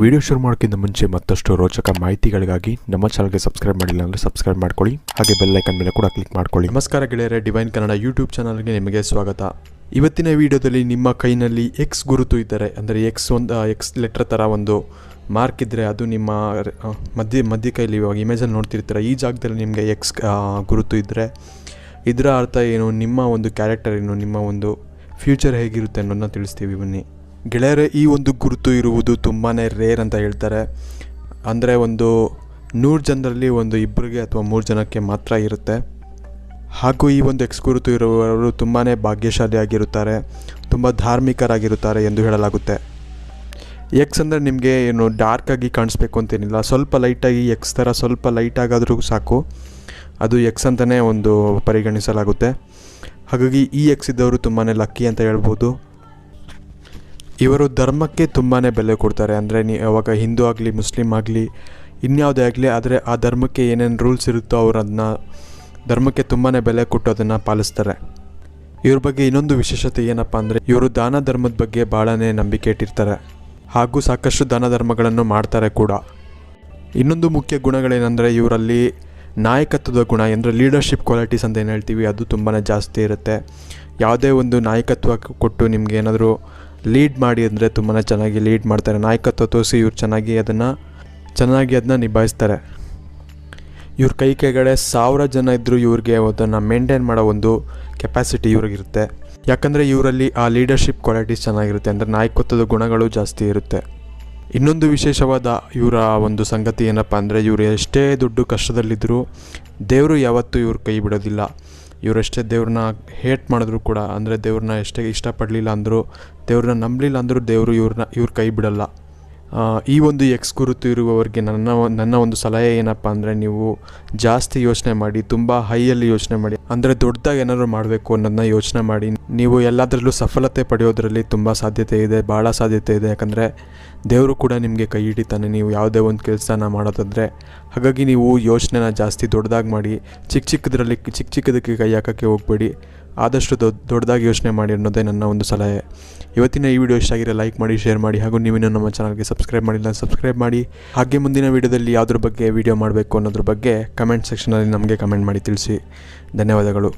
Video ಶುರು ಮಾಡೋಕ್ಕಿಂತ ಮುಂಚೆ ಮತ್ತಷ್ಟು ರೋಚಕ ಮಾಹಿತಿಗಳಿಗಾಗಿ ನಮ್ಮ ಚಾನಲ್ಗೆ ಸಬ್ಸ್ಕ್ರೈಬ್ ಮಾಡಿಲ್ಲ ಅಂದರೆ ಸಬ್ಸ್ಕ್ರೈಬ್ ಮಾಡ್ಕೊಳ್ಳಿ. ಹಾಗೆ ಬೆಲ್ಲೈಕನ್ ಮೇಲೆ ಕೂಡ ಕ್ಲಿಕ್ ಮಾಡ್ಕೊಳ್ಳಿ. ನಮಸ್ಕಾರ ಗೆಳೆಯರೆ, ಡಿವೈನ್ ಕನ್ನಡ ಯೂಟ್ಯೂಬ್ ಚಾನಲ್ಗೆ ನಿಮಗೆ ಸ್ವಾಗತ. ಇವತ್ತಿನ ವಿಡಿಯೋದಲ್ಲಿ ನಿಮ್ಮ ಕೈನಲ್ಲಿ ಎಕ್ಸ್ ಗುರುತು ಇದ್ದರೆ, ಅಂದರೆ ಎಕ್ಸ್ ಒಂದು ಎಕ್ಸ್ ಲೆಟ್ರ್ ಥರ ಒಂದು ಮಾರ್ಕ್ ಇದ್ದರೆ ಅದು ನಿಮ್ಮ ಮಧ್ಯ ಮಧ್ಯ ಕೈಲಿ ಇವಾಗ ಇಮೇಜಲ್ಲಿ ನೋಡ್ತಿರ್ತೀರ. ಈ ಜಾಗದಲ್ಲಿ ನಿಮಗೆ ಎಕ್ಸ್ ಗುರುತು ಇದ್ದರೆ ಇದರ ಅರ್ಥ ಏನು? ನಿಮ್ಮ ಒಂದು ಕ್ಯಾರೆಕ್ಟರ್ ಏನು? ನಿಮ್ಮ ಒಂದು ಫ್ಯೂಚರ್ ಹೇಗಿರುತ್ತೆ ಅನ್ನೋದನ್ನ ತಿಳಿಸ್ತೀವಿ ಬನ್ನಿ. ಗೆಳೆಯರೆ, ಈ ಒಂದು ಗುರುತು ಇರುವುದು ತುಂಬಾ ರೇರ್ ಅಂತ ಹೇಳ್ತಾರೆ. ಅಂದರೆ ಒಂದು ನೂರು ಜನರಲ್ಲಿ ಒಂದು ಇಬ್ಬರಿಗೆ ಅಥವಾ ಮೂರು ಜನಕ್ಕೆ ಮಾತ್ರ ಇರುತ್ತೆ. ಹಾಗೂ ಈ ಒಂದು ಎಕ್ಸ್ ಗುರುತು ಇರುವವರು ತುಂಬಾ ಭಾಗ್ಯಶಾಲಿಯಾಗಿರುತ್ತಾರೆ, ತುಂಬ ಧಾರ್ಮಿಕರಾಗಿರುತ್ತಾರೆ ಎಂದು ಹೇಳಲಾಗುತ್ತೆ. ಎಕ್ಸ್ ಅಂದರೆ ನಿಮಗೆ ಏನು ಡಾರ್ಕಾಗಿ ಕಾಣಿಸ್ಬೇಕು ಅಂತೇನಿಲ್ಲ. ಸ್ವಲ್ಪ ಲೈಟಾಗಿ ಎಕ್ಸ್ ಥರ ಸ್ವಲ್ಪ ಲೈಟಾಗಾದರೂ ಸಾಕು. ಅದು ಎಕ್ಸ್ ಅಂತಲೇ ಒಂದು ಪರಿಗಣಿಸಲಾಗುತ್ತೆ. ಹಾಗಾಗಿ ಈ ಎಕ್ಸ್ ಇದ್ದವರು ತುಂಬಾ ಲಕ್ಕಿ ಅಂತ ಹೇಳ್ಬೋದು. ಇವರು ಧರ್ಮಕ್ಕೆ ತುಂಬಾ ಬೆಲೆ ಕೊಡ್ತಾರೆ. ಅಂದರೆ ನೀ ಅವಾಗ ಹಿಂದೂ ಆಗಲಿ ಮುಸ್ಲಿಮ್ ಆಗಲಿ, ಇನ್ಯಾವುದೇ ಆಗಲಿ, ಆದರೆ ಆ ಧರ್ಮಕ್ಕೆ ಏನೇನು ರೂಲ್ಸ್ ಇರುತ್ತೋ ಅವರು ಅದನ್ನ ಧರ್ಮಕ್ಕೆ ತುಂಬಾ ಬೆಲೆ ಕೊಟ್ಟು ಅದನ್ನು ಪಾಲಿಸ್ತಾರೆ. ಇವ್ರ ಬಗ್ಗೆ ಇನ್ನೊಂದು ವಿಶೇಷತೆ ಏನಪ್ಪ ಅಂದರೆ, ಇವರು ದಾನ ಧರ್ಮದ ಬಗ್ಗೆ ಭಾಳನೇ ನಂಬಿಕೆ ಇಟ್ಟಿರ್ತಾರೆ. ಹಾಗೂ ಸಾಕಷ್ಟು ದಾನ ಧರ್ಮಗಳನ್ನು ಮಾಡ್ತಾರೆ ಕೂಡ. ಇನ್ನೊಂದು ಮುಖ್ಯ ಗುಣಗಳೇನೆಂದರೆ, ಇವರಲ್ಲಿ ನಾಯಕತ್ವದ ಗುಣ, ಅಂದರೆ ಲೀಡರ್ಶಿಪ್ ಕ್ವಾಲಿಟೀಸ್ ಅಂತ ಏನು ಹೇಳ್ತೀವಿ, ಅದು ತುಂಬಾ ಜಾಸ್ತಿ ಇರುತ್ತೆ. ಯಾವುದೇ ಒಂದು ನಾಯಕತ್ವ ಕೊಟ್ಟು ನಿಮಗೇನಾದರೂ ಲೀಡ್ ಮಾಡಿ ಅಂದರೆ ತುಂಬಾ ಚೆನ್ನಾಗಿ ಲೀಡ್ ಮಾಡ್ತಾರೆ. ನಾಯಕತ್ವ ತೋರಿಸಿ ಇವ್ರು ಚೆನ್ನಾಗಿ ಅದನ್ನು, ಚೆನ್ನಾಗಿ ಅದನ್ನ ನಿಭಾಯಿಸ್ತಾರೆ. ಇವ್ರ ಕೈ ಕೆಳಗಡೆ ಸಾವಿರ ಜನ ಇದ್ದರೂ ಇವ್ರಿಗೆ ಅದನ್ನು ಮೇಂಟೈನ್ ಮಾಡೋ ಒಂದು ಕೆಪಾಸಿಟಿ ಇವ್ರಿಗಿರುತ್ತೆ ಯಾಕಂದರೆ ಇವರಲ್ಲಿ ಆ ಲೀಡರ್ಶಿಪ್ ಕ್ವಾಲಿಟೀಸ್ ಚೆನ್ನಾಗಿರುತ್ತೆ. ಅಂದರೆ ನಾಯಕತ್ವದ ಗುಣಗಳು ಜಾಸ್ತಿ ಇರುತ್ತೆ. ಇನ್ನೊಂದು ವಿಶೇಷವಾದ ಇವರ ಒಂದು ಸಂಗತಿ ಏನಪ್ಪ ಅಂದರೆ ಇವರು ಎಷ್ಟೇ ದುಡ್ಡು ಕಷ್ಟದಲ್ಲಿದ್ದರೂ ದೇವರು ಯಾವತ್ತೂ ಇವ್ರ ಕೈ ಬಿಡೋದಿಲ್ಲ. ಇವರೆಷ್ಟೇ ದೇವ್ರನ್ನ ಹೇಟ್ ಮಾಡಿದ್ರು ಕೂಡ, ಅಂದರೆ ದೇವ್ರನ್ನ ಎಷ್ಟೇ ಇಷ್ಟಪಡಲಿಲ್ಲ ಅಂದರೂ, ದೇವ್ರನ್ನ ನಂಬಲಿಲ್ಲ ಅಂದರೂ ದೇವರು ಇವ್ರನ್ನ, ಇವ್ರ ಕೈ ಬಿಡಲ್ಲ. ಈ ಒಂದು ಎಕ್ಸ್ ಗುರುತು ಇರುವವರಿಗೆ ನನ್ನ ನನ್ನ ಒಂದು ಸಲಹೆ ಏನಪ್ಪ ಅಂದರೆ ನೀವು ಜಾಸ್ತಿ ಯೋಚನೆ ಮಾಡಿ, ತುಂಬ ಹೈಯಲ್ಲಿ ಯೋಚನೆ ಮಾಡಿ, ಅಂದರೆ ದೊಡ್ಡದಾಗಿ ಏನಾದರೂ ಮಾಡಬೇಕು ಅನ್ನೋದನ್ನ ಯೋಚನೆ ಮಾಡಿ, ನೀವು ಎಲ್ಲದರಲ್ಲೂ ಸಫಲತೆ ಪಡೆಯೋದ್ರಲ್ಲಿ ತುಂಬ ಸಾಧ್ಯತೆ ಇದೆ ಭಾಳ ಸಾಧ್ಯತೆ ಇದೆ, ಯಾಕಂದರೆ ದೇವರು ಕೂಡ ನಿಮಗೆ ಕೈ ಹಿಡಿತಾನೆ, ನೀವು ಯಾವುದೇ ಒಂದು ಕೆಲಸನ ಮಾಡೋದಾದರೆ. ಹಾಗಾಗಿ ನೀವು ಯೋಚನೆನ ಜಾಸ್ತಿ ದೊಡ್ಡದಾಗಿ ಮಾಡಿ, ಚಿಕ್ಕ ಚಿಕ್ಕದರಲ್ಲಿ, ಚಿಕ್ಕ ಚಿಕ್ಕದಕ್ಕೆ ಕೈ ಹಾಕೋಕ್ಕೆ ಹೋಗಬೇಡಿ. ಆದಷ್ಟು ದೊಡ್ಡ ದೊಡ್ಡದಾಗಿ ಯೋಚನೆ ಮಾಡಿ ಅನ್ನೋದೇ ನನ್ನ ಒಂದು ಸಲಹೆ. ಇವತ್ತಿನ ಈ ವಿಡಿಯೋ ಇಷ್ಟ ಆಗಿರೋ ಲೈಕ್ ಮಾಡಿ ಶೇರ್ ಮಾಡಿ ಹಾಗೂ ನೀವಿನ್ನೂ ನಮ್ಮ ಚಾನಲ್ಗೆ ಸಬ್ಸ್ಕ್ರೈಬ್ ಮಾಡಿಲ್ಲ ಸಬ್ಸ್ಕ್ರೈಬ್ ಮಾಡಿ. ಹಾಗೆ ಮುಂದಿನ ವಿಡಿಯೋದಲ್ಲಿ ಯಾವುದ್ರ ಬಗ್ಗೆ ವಿಡಿಯೋ ಮಾಡಬೇಕು ಅನ್ನೋದ್ರ ಬಗ್ಗೆ ಕಮೆಂಟ್ ಸೆಕ್ಷನಲ್ಲಿ ನಮಗೆ ಕಮೆಂಟ್ ಮಾಡಿ ತಿಳಿಸಿ. ಧನ್ಯವಾದಗಳು.